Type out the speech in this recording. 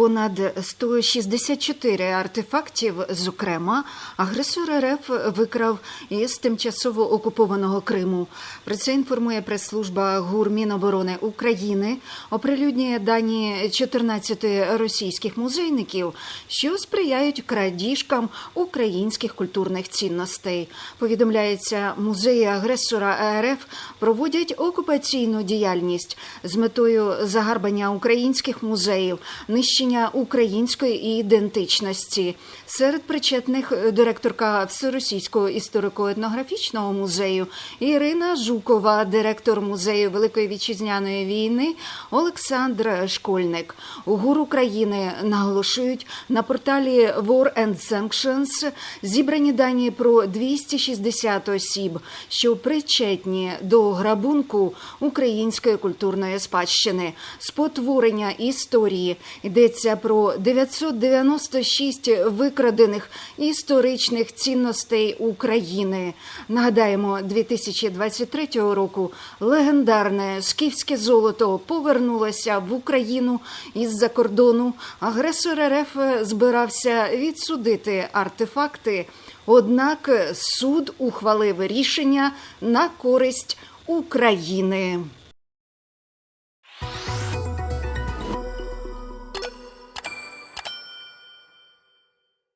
понад 164 артефактів. Зокрема, агресор РФ викрав із тимчасово окупованого Криму. Про це інформує прес-служба ГУР Міноборони України. Оприлюднює дані 14 російських музейників, що сприяють крадіжкам українських культурних цінностей. Повідомляється, музеї агресора РФ проводять окупаційну діяльність з метою загарбання українських музеїв, нищення української ідентичності. Серед причетних директорка Всеросійського історико-етнографічного музею Ірина Жукова, директор музею Великої вітчизняної війни Олександр Школьник. ГУР України наголошують на порталі War and Sanctions зібрані дані про 260 осіб, що причетні до грабунку української культурної спадщини, спотворення історії. Йдеться про 996 викрадених історичних цінностей України. Нагадаємо, 2023 року легендарне скіфське золото повернулося в Україну із-за кордону. Агресор РФ збирався відсудити артефакти. Однак суд ухвалив рішення на користь України.